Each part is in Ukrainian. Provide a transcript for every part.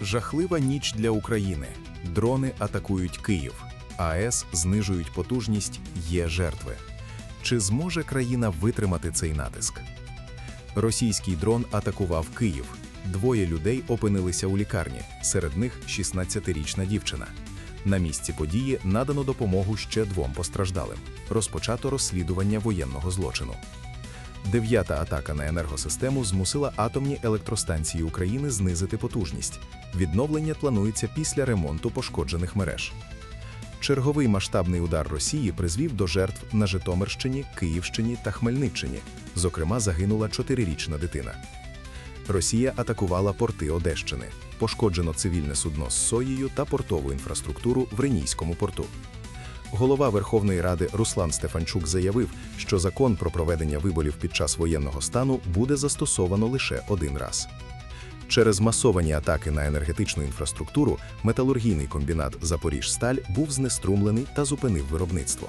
Жахлива ніч для України. Дрони атакують Київ. АЕС знижують потужність, є жертви. Чи зможе країна витримати цей натиск? Російський дрон атакував Київ. Двоє людей опинилися у лікарні, серед них 16-річна дівчина. На місці події надано допомогу ще двом постраждалим. Розпочато розслідування воєнного злочину. Дев'ята атака на енергосистему змусила атомні електростанції України знизити потужність. Відновлення планується після ремонту пошкоджених мереж. Черговий масштабний удар Росії призвів до жертв на Житомирщині, Київщині та Хмельниччині. Зокрема, загинула чотирирічна дитина. Росія атакувала порти Одещини. Пошкоджено цивільне судно з соєю та портову інфраструктуру в Ренійському порту. Голова Верховної Ради Руслан Стефанчук заявив, що закон про проведення виборів під час воєнного стану буде застосовано лише один раз. Через масовані атаки на енергетичну інфраструктуру металургійний комбінат Запоріжсталь був знеструмлений та зупинив виробництво.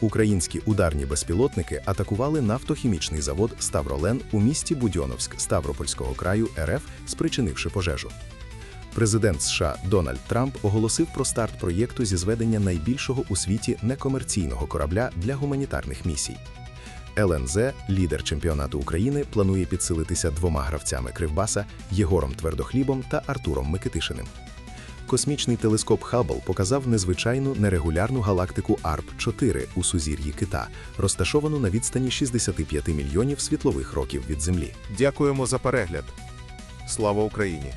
Українські ударні безпілотники атакували нафтохімічний завод Ставролен у місті Будьоновськ Ставропольського краю РФ, спричинивши пожежу. Президент США Дональд Трамп оголосив про старт проєкту зі зведення найбільшого у світі некомерційного корабля для гуманітарних місій. ЛНЗ, лідер чемпіонату України, планує підсилитися двома гравцями Кривбаса Єгором Твердохлібом та Артуром Микитишиним. Космічний телескоп Хаббл показав незвичайну нерегулярну галактику АРП-4 у сузір'ї Кита, розташовану на відстані 65 мільйонів світлових років від Землі. Дякуємо за перегляд. Слава Україні!